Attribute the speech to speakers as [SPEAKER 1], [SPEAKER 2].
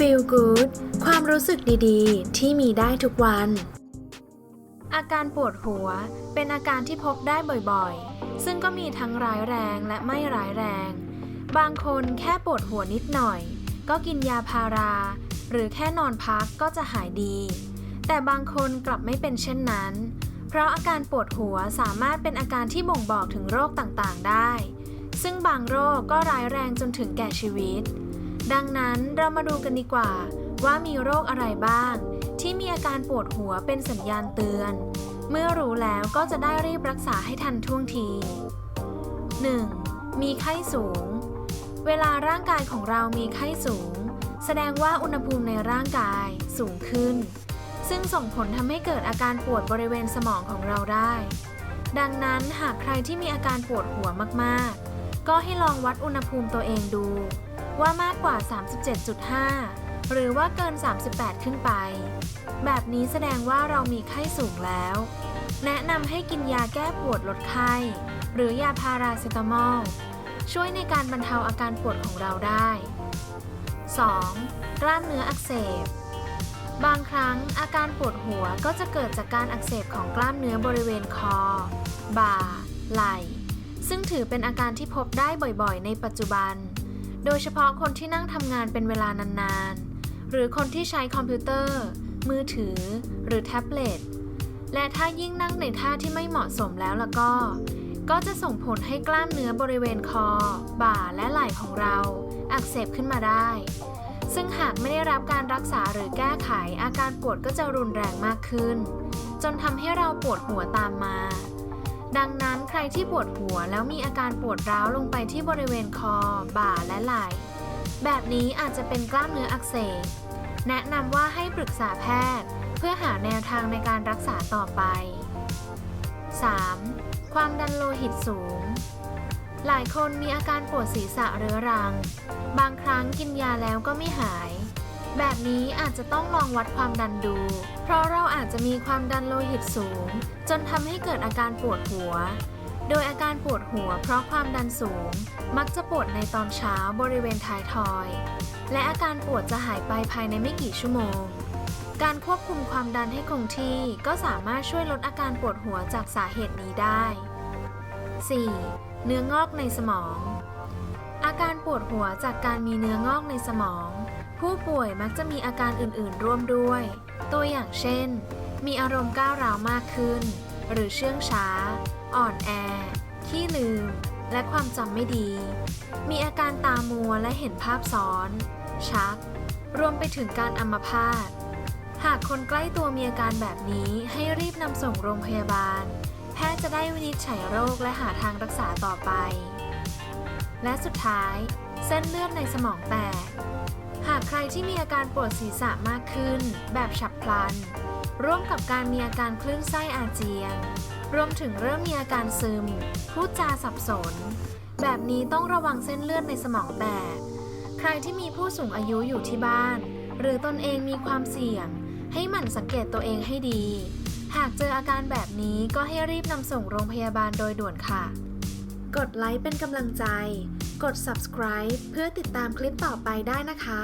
[SPEAKER 1] Feel Good ความรู้สึกดีๆ ที่มีได้ทุกวัน อาการปวดหัวเป็นอาการที่พบได้บ่อยๆ ซึ่งก็มีทั้งร้ายแรงและไม่ร้ายแรง บางคนแค่ปวดหัวนิดหน่อย ก็กินยาพารา หรือแค่นอนพักก็จะหายดี แต่บางคนกลับไม่เป็นเช่นนั้น เพราะอาการปวดหัวสามารถเป็นอาการที่บ่งบอกถึงโรคต่างๆได้ ซึ่งบางโรคก็ร้ายแรงจนถึงแก่ชีวิต ดังนั้นเรามาดูกันดีกว่า ว่ามีโรคอะไรบ้าง ที่มีอาการปวดหัวเป็นสัญญาณเตือน เมื่อรู้แล้วก็จะได้รีบรักษาให้ทันท่วงที 1. มีไข้สูง เวลาร่างกายของเรามีไข้สูง แสดงว่าอุณหภูมิในร่างกายสูงขึ้น ซึ่งส่งผลทำให้เกิดอาการปวดบริเวณสมองของเราได้ ดังนั้นหากใครที่มีอาการปวดหัวมากๆ ก็ให้ลองวัดอุณหภูมิตัวเองดู ว่ามากกว่า 37.5 หรือว่าเกิน 38 ขึ้นไป แบบนี้แสดงว่าเรามีไข้สูงแล้ว แนะนำให้กินยาแก้ปวดลดไข้ หรือยาพาราเซตามอล ช่วยในการบรรเทาอาการปวดของเราได้ 2. กล้ามเนื้ออักเสบบางครั้งอาการปวดหัวก็จะเกิดจากการอักเสบของกล้ามเนื้อบริเวณคอ บ่า ไหล่ ซึ่งถือเป็นอาการที่พบได้บ่อยๆ ในปัจจุบัน โดยเฉพาะคนที่นั่งทำงานเป็นเวลานานๆ หรือคนที่ใช้คอมพิวเตอร์ มือถือ หรือแท็บเล็ต และถ้ายิ่งนั่งในท่าที่ไม่เหมาะสมแล้วล่ะก็ ก็จะส่งผลให้กล้ามเนื้อบริเวณคอ บ่าและไหล่ของเรา อักเสบขึ้นมาได้ ซึ่งหากไม่ได้รับการรักษาหรือแก้ไขอาการปวดก็จะรุนแรงมากขึ้น จนทำให้เราปวดหัวตามมา ดังนั้นใครที่ปวดหัวแล้วมีอาการปวดร้าวลงไปที่บริเวณคอ บ่าและไหล่ แบบนี้อาจจะเป็นกล้ามเนื้ออักเสบ แนะนำว่าให้ปรึกษาแพทย์ เพื่อหาแนวทางในการรักษาต่อไป 3. ความดันโลหิตสูง หลายคนมีอาการปวดศีรษะเรื้อรัง บางครั้งกินยาแล้วก็ไม่หาย แบบนี้อาจจะต้องลองวัดความดันดู เพราะเราอาจจะมีความดันโลหิตสูง จนทำให้เกิดอาการปวดหัว โดยอาการปวดหัวเพราะความดันสูง มักจะปวดในตอนเช้าบริเวณท้ายทอย และอาการปวดจะหายไปภายในไม่กี่ชั่วโมง การควบคุมความดันให้คงที่ก็สามารถช่วยลดอาการปวดหัวจากสาเหตุนี้ได้ 4. เนื้องอกในสมอง อาการปวดหัวจากการมีเนื้องอกในสมอง ผู้ป่วยมักจะมีอาการอื่นๆ ร่วมด้วย ตัวอย่างเช่น มีอารมณ์ก้าวร้าวมากขึ้น หรือเชื่องช้า อ่อนแอ ขี้ลืม และความจำไม่ดี มีอาการตามัวและเห็นภาพซ้อน ชัก รวมไปถึงการอัมพาต หากคนใกล้ตัวมีอาการแบบนี้ให้รีบนำส่งโรงพยาบาล แพทย์จะได้วินิจฉัยโรคและหาทางรักษาต่อไป และสุดท้าย เส้นเลือดในสมองแตก หากใครที่มีอาการปวดศีรษะมากขึ้น แบบฉับพลัน ร่วมกับการมีอาการคลื่นไส้อาเจียน รวมถึงเริ่มมีอาการซึม พูดจาสับสน แบบนี้ต้องระวังเส้นเลือดในสมองแตก ใครที่มีผู้สูงอายุอยู่ที่บ้าน หรือตนเองมีความเสี่ยง ให้หมั่นสังเกตตัวเองให้ดี หากเจออาการแบบนี้ก็ให้รีบนำส่งโรงพยาบาลโดยด่วนค่ะ กดไลค์เป็นกำลังใจ กด subscribe เพื่อติดตามคลิปต่อไปได้นะคะ